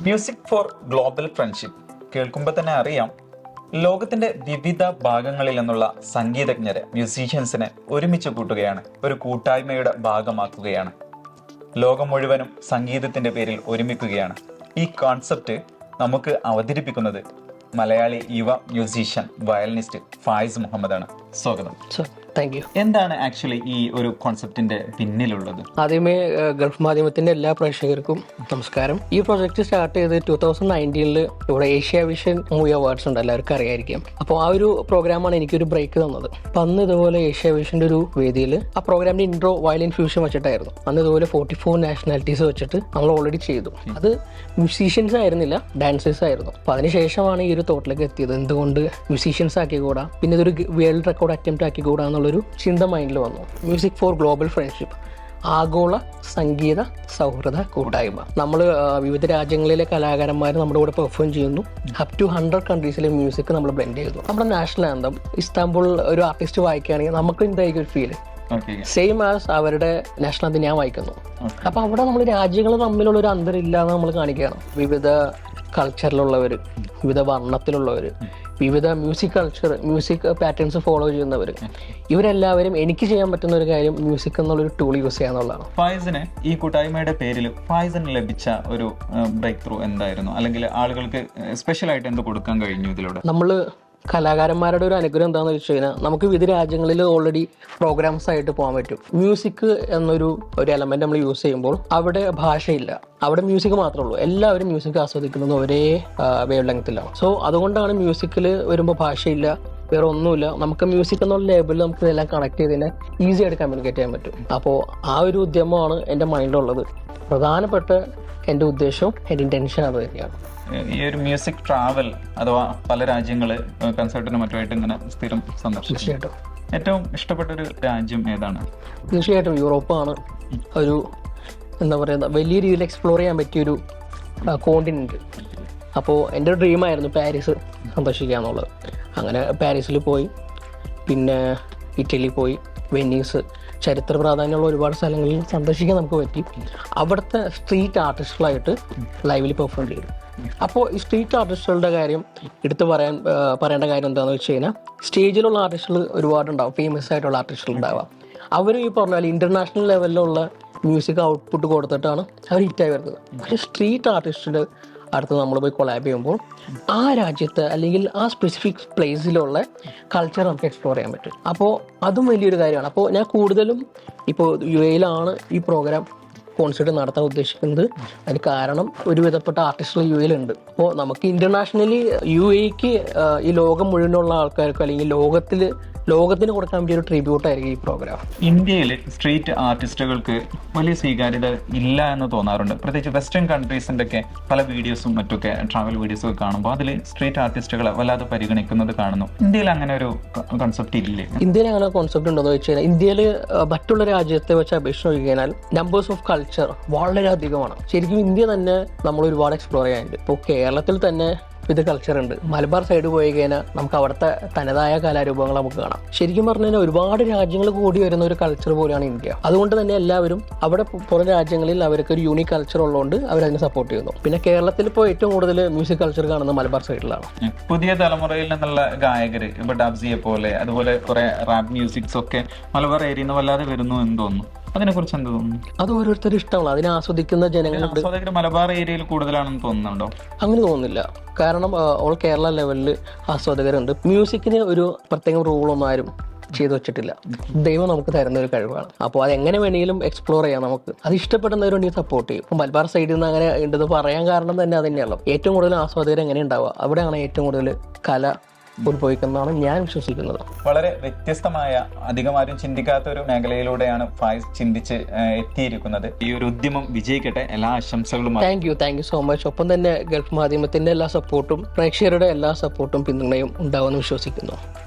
Music four global friendship കേൾക്കുമ്പോൾ തന്നെ അറിയാം. ലോകത്തിന്റെ വിവിധ ഭാഗങ്ങളിൽ നിന്നുള്ള സംഗീതജ്ഞരെ മ്യൂസീഷ്യൻസിനെ ഒരുമിച്ച് കൂട്ടുകയാണ്. ഒരു കൂട്ടായ്മയുടെ ഭാഗമാക്കുകയാണ്. ലോകം മുഴുവനും സംഗീതത്തിന്റെ പേരിൽ ഒരുമിക്കുകയാണ്. ഈ കോൺസെപ്റ്റ് നമുക്ക് അവതരിപ്പിക്കുന്നത് മലയാളി യുവ മ്യൂസീഷ്യൻ വയലിനിസ്റ്റ് ഫായിസ് മുഹമ്മദാണ്. സ്വാഗതം. താങ്ക് യു എന്താണ് ആക്ച്വലി ഈ ഒരു കോൺസെപ്റ്റിന്റെ പിന്നിലുള്ളത്? ആദ്യമേ ഗൾഫ് മാധ്യമത്തിന്റെ എല്ലാ പ്രേക്ഷകർക്കും നമസ്കാരം. ഈ പ്രൊജക്ട് സ്റ്റാർട്ട് ചെയ്ത് ടൂ തൗസൻഡ് നയന്റീനിൽ ഇവിടെ ഏഷ്യ വിഷൻ മൂവി അവാർഡ്സ് ഉണ്ട് എല്ലാവർക്കും അറിയായിരിക്കും. അപ്പോൾ ആ ഒരു പ്രോഗ്രാമാണ് എനിക്കൊരു ബ്രേക്ക് തന്നത്. അപ്പം അന്ന് ഇതുപോലെ ഏഷ്യ വിഷന്റെ ഒരു വേദിയിൽ ആ പ്രോഗ്രാമിന്റെ ഇൻട്രോ വയലിൻ ഫ്യൂഷൻ വെച്ചിട്ടായിരുന്നു. അന്ന് ഇതുപോലെ ഫോർട്ടി ഫോർ നാഷണാലിറ്റീസ് വെച്ചിട്ട് നമ്മൾ ഓൾറെഡി ചെയ്തു. അത് മ്യൂസീഷ്യൻസ് ആയിരുന്നില്ല ഡാൻസേഴ്സ് ആയിരുന്നു. അപ്പം അതിനുശേഷമാണ് ഈ ഒരു തോട്ടിലേക്ക് എത്തിയത്. എന്തുകൊണ്ട് മ്യൂസീഷ്യൻസ് ആക്കിക്കൂടാ? പിന്നെ ഇതൊരു വേൾഡ് റെക്കോർഡ് അറ്റംപ്റ്റ് ആക്കിക്കൂടാ എന്നുള്ളൊരു ചിന്ത മൈൻഡിൽ വന്നു. മ്യൂസിക് ഫോർ ഗ്ലോബൽ ഫ്രണ്ട്ഷിപ്പ് ആഗോള സംഗീത സൗഹൃദ കൂട്ടായ്മ. നമ്മൾ വിവിധ രാജ്യങ്ങളിലെ കലാകാരന്മാർ നമ്മുടെ കൂടെ പെർഫോം ചെയ്യുന്നു. അപ് ടു ഹൺഡ്രഡ് കൺട്രീസിലെ മ്യൂസിക് നമ്മൾ ബ്ലെൻഡ് ചെയ്യുന്നു. നമ്മുടെ നാഷണൽ ആന്തം ഇസ്താംബുൾ ഒരു ആർട്ടിസ്റ്റ് വായിക്കുകയാണെങ്കിൽ നമുക്ക് എന്തായിരിക്കും ഒരു ഫീൽ സെയിം ആസ് അവരുടെ നാഷണൽ ആന്തം ഞാൻ വായിക്കുന്നു. അപ്പൊ അവിടെ നമ്മൾ രാജ്യങ്ങൾ തമ്മിലുള്ള ഒരു അന്തരം ഇല്ലാന്ന് നമ്മൾ കാണിക്കുകയാണ്. വിവിധ കൾച്ചറിലുള്ളവർ വിവിധ വർണത്തിലുള്ളവർ വിവിധ music culture music patterns follow ചെയ്യുന്നവർ ഇവരെല്ലാവരും എനിക്ക് ചെയ്യാൻ പറ്റുന്ന ഒരു കാര്യം മ്യൂസിക് എന്നുള്ളൊരു ടൂൾ യൂസ് ചെയ്യാന്നുള്ളതാണ് ഫായിസിന് ഈ കൂട്ടായ്മയുടെ പേരിൽ ഫായിസിന് ലഭിച്ച ഒരു ബ്രേക്ക് ത്രൂ എന്തായിരുന്നു? അല്ലെങ്കിൽ ആളുകൾക്ക് സ്പെഷ്യൽ ആയിട്ട് എന്ത് കൊടുക്കാൻ കഴിഞ്ഞു ഇതിലൂടെ? നമ്മൾ കലാകാരന്മാരുടെ ഒരു അനുഗ്രഹം എന്താണെന്ന് വെച്ച് കഴിഞ്ഞാൽ നമുക്ക് വിവിധ രാജ്യങ്ങളിൽ ഓൾറെഡി പ്രോഗ്രാംസ് ആയിട്ട് പോകാൻ പറ്റും. മ്യൂസിക് എന്നൊരു ഒരു എലമെന്റ് നമ്മൾ യൂസ് ചെയ്യുമ്പോൾ അവിടെ ഭാഷയില്ല. അവിടെ മ്യൂസിക് മാത്രമേ ഉള്ളൂ. എല്ലാവരും മ്യൂസിക് ആസ്വദിക്കുന്നത് ഒരേ വേവ് ലെങ്ത്തിലാണ് സോ അതുകൊണ്ടാണ് മ്യൂസിക്കിൽ വരുമ്പോൾ ഭാഷയില്ല വേറെ ഒന്നുമില്ല. നമുക്ക് മ്യൂസിക് എന്നുള്ള ലേബിളിൽ നമുക്ക് ഇതെല്ലാം കണക്ട് ചെയ്തതിനെ ഈസി ആയിട്ട് കമ്മ്യൂണിക്കേറ്റ് ചെയ്യാൻ പറ്റും. അപ്പോൾ ആ ഒരു ഉദ്യമമാണ് എന്റെ മൈൻഡിലുള്ളത് പ്രധാനപ്പെട്ട എന്റെ ഉദ്ദേശവും എന്റെ ഇന്റൻഷൻ അത് തന്നെയാണ്. ഈ ഒരു മ്യൂസിക് ട്രാവൽ അഥവാ പല രാജ്യങ്ങൾ കൺസേർട്ടിനും മറ്റുമായിട്ട് ഇങ്ങനെ സ്ഥിരം സന്ദർശിച്ചു ഏറ്റവും ഇഷ്ടപ്പെട്ട ഒരു രാജ്യം ഏതാണ്? തീർച്ചയായിട്ടും യൂറോപ്പാണ്. ഒരു എന്താ പറയുക വലിയ രീതിയിൽ എക്സ്പ്ലോർ ചെയ്യാൻ പറ്റിയൊരു കോണ്ടിനെന്റ് അപ്പോൾ എന്റെ ഒരു ഡ്രീമായിരുന്നു പാരീസ് സന്ദർശിക്കുക എന്നുള്ളത് അങ്ങനെ പാരീസിൽ പോയി. പിന്നെ ഇറ്റലി പോയി. വെനീസ് ചരിത്ര പ്രാധാന്യമുള്ള ഒരുപാട് സ്ഥലങ്ങളിൽ സന്ദർശിക്കാൻ നമുക്ക് പറ്റി. അവിടുത്തെ സ്ട്രീറ്റ് ആർട്ടിസ്റ്റുകളായിട്ട് ലൈവിൽ പെർഫോം ചെയ്തു. അപ്പോൾ ഈ സ്ട്രീറ്റ് ആർട്ടിസ്റ്റുകളുടെ കാര്യം എടുത്തു പറയാൻ പറയേണ്ട കാര്യം എന്താണെന്ന് വെച്ച് കഴിഞ്ഞാൽ സ്റ്റേജിലുള്ള ആർട്ടിസ്റ്റുകൾ ഒരുപാടുണ്ടാവും ഫേമസ് ആയിട്ടുള്ള ആർട്ടിസ്റ്റുകൾ ഉണ്ടാവാം. അവർ ഈ പറഞ്ഞ പോലെ ഇന്റർനാഷണൽ ലെവലിലുള്ള മ്യൂസിക് ഔട്ട്പുട്ട് കൊടുത്തിട്ടാണ് അവർ ഹിറ്റായി വരുന്നത്. പക്ഷേ സ്ട്രീറ്റ് ആർട്ടിസ്റ്റിന്റെ അടുത്ത് നമ്മൾ പോയി കൊളാബ് ചെയ്യുമ്പോൾ ആ രാജ്യത്ത് അല്ലെങ്കിൽ ആ സ്പെസിഫിക് പ്ലേസിലുള്ള കൾച്ചർ നമുക്ക് എക്സ്പ്ലോർ ചെയ്യാൻ പറ്റും. അപ്പോൾ അതും വലിയൊരു കാര്യമാണ്. അപ്പോൾ ഞാൻ കൂടുതലും ഇപ്പോൾ യു എയിലാണ് ഈ പ്രോഗ്രാം കോൺസേർട്ട് നടത്താൻ ഉദ്ദേശിക്കുന്നത്. അതിന് കാരണം ഒരു വിധപ്പെട്ട ആർട്ടിസ്റ്റുകൾ യു എയിലുണ്ട് അപ്പോൾ നമുക്ക് ഇന്റർനാഷണലി യു എക്ക് ഈ ലോകം മുഴുവനുള്ള ആൾക്കാർക്ക് അല്ലെങ്കിൽ ലോകത്തിൽ ലോകത്തിന് കൊടുക്കാൻ വേണ്ടി ഒരു ട്രിബ്യൂട്ട് ആയിരിക്കും ഈ പ്രോഗ്രാം ഇന്ത്യയിൽ സ്ട്രീറ്റ് ആർട്ടിസ്റ്റുകൾക്ക് വലിയ സ്വീകാര്യത ഇല്ല എന്ന് തോന്നാറുണ്ട്. പ്രത്യേകിച്ച് വെസ്റ്റേൺ കൺട്രീസിന്റെ ഒക്കെ പല വീഡിയോസും മറ്റൊക്കെ ട്രാവൽ വീഡിയോസും ഒക്കെ കാണുമ്പോൾ അതിൽ സ്ട്രീറ്റ് ആർട്ടിസ്റ്റുകളെ വല്ലാതെ പരിഗണിക്കുന്നത് കാണുന്നു. ഇന്ത്യയിൽ അങ്ങനെ ഒരു കോൺസെപ്റ്റ് ഇല്ലേ? ഇന്ത്യയിൽ അങ്ങനെ കോൺസെപ്റ്റ് ഉണ്ടോ എന്ന് വെച്ച് കഴിഞ്ഞാൽ ഇന്ത്യയിൽ മറ്റുള്ള രാജ്യത്തെ വെച്ച് അപേക്ഷിച്ച് നോക്കിക്കഴിഞ്ഞാൽ നമ്പേഴ്സ് ഓഫ് കൾച്ചർ വളരെ അധികമാണ്. ശരിക്കും ഇന്ത്യ തന്നെ നമ്മൾ ഒരുപാട് എക്സ്പ്ലോർ ചെയ്യാനുണ്ട്. ഇപ്പോൾ കേരളത്തിൽ തന്നെ വിവിധ കൾച്ചർ ഉണ്ട്. മലബാർ സൈഡ് പോയി കഴിഞ്ഞാൽ നമുക്ക് അവിടുത്തെ തനതായ കലാരൂപങ്ങൾ നമുക്ക് കാണാം. ശരിക്കും പറഞ്ഞു കഴിഞ്ഞാൽ ഒരുപാട് രാജ്യങ്ങൾ കൂടി വരുന്ന ഒരു കൾച്ചർ പോലെയാണ് ഇന്ത്യ. അതുകൊണ്ട് തന്നെ എല്ലാവരും അവിടെ പുറം രാജ്യങ്ങളിൽ അവർക്ക് ഒരു യൂണിക് കൾച്ചർ ഉള്ളതുകൊണ്ട് അവരതിനെ സപ്പോർട്ട് ചെയ്യുന്നു. പിന്നെ കേരളത്തിൽ ഇപ്പോൾ ഏറ്റവും കൂടുതൽ മ്യൂസിക് കൾച്ചർ കാണുന്നത് മലബാർ സൈഡിലാണ് പുതിയ തലമുറയിൽ നിന്നുള്ള ഗായകർ ഇപ്പൊ ഡബ്സിയെ പോലെ അതുപോലെ കുറെ റാപ്പ് മ്യൂസിക്സ് ഒക്കെ മലബാർ ഏരിയയിൽ നിന്ന് വല്ലാതെ വരുന്നു എന്ന് തോന്നുന്നു. അതിനെ കുറിച്ച് എന്ത് തോന്നുന്നു? അത് ഓരോരുത്തർ ഇഷ്ടമാണ്. അതിനെ ആസ്വദിക്കുന്ന ജനങ്ങളുണ്ട് ആസ്വാദകർ മലബാർ ഏരിയയിൽ കൂടുതലാണെന്ന് തോന്നുന്നുണ്ടോ? അങ്ങനെ തോന്നുന്നില്ല. കാരണം ഓൾ കേരള ലെവലിൽ ആസ്വാദകരുണ്ട്. മ്യൂസിക്കിന് ഒരു പ്രത്യേക റൂളൊന്നും ആരും ചെയ്തു വെച്ചിട്ടില്ല. ദൈവം നമുക്ക് തരുന്ന ഒരു കഴിവാണ്. അപ്പോൾ അത് എങ്ങനെ വേണമെങ്കിലും എക്സ്പ്ലോർ ചെയ്യാം നമുക്ക്. അത് ഇഷ്ടപ്പെടുന്നവരുണ്ടെങ്കിൽ സപ്പോർട്ട് ചെയ്യും. മലബാർ സൈഡിൽ നിന്ന് അങ്ങനെ ഉണ്ടെന്ന് പറയാൻ കാരണം തന്നെ അത് തന്നെയാണ് ഏറ്റവും കൂടുതൽ ആസ്വാദകർ എങ്ങനെ ഉണ്ടാവുക? അവിടെയാണ് ഏറ്റവും കൂടുതൽ കല ഉത്ഭവിക്കുന്നതാണ് ഞാൻ വിശ്വസിക്കുന്നത്. വളരെ വ്യത്യസ്തമായ അധികമാരും ചിന്തിക്കാത്ത ഒരു മേഖലയിലൂടെയാണ് ഫായിസ് ചിന്തിച്ച് എത്തിയിരിക്കുന്നത്. ഈ ഒരു ഉദ്യമം വിജയിക്കട്ടെ. എല്ലാ ആശംസകളും thank you thank you so much ഒപ്പം തന്നെ ഗൾഫ് മാധ്യമത്തിന്റെ എല്ലാ സപ്പോർട്ടും പ്രേക്ഷകരുടെ എല്ലാ സപ്പോർട്ടും പിന്തുണയും ഉണ്ടാവുമെന്ന് വിശ്വസിക്കുന്നു.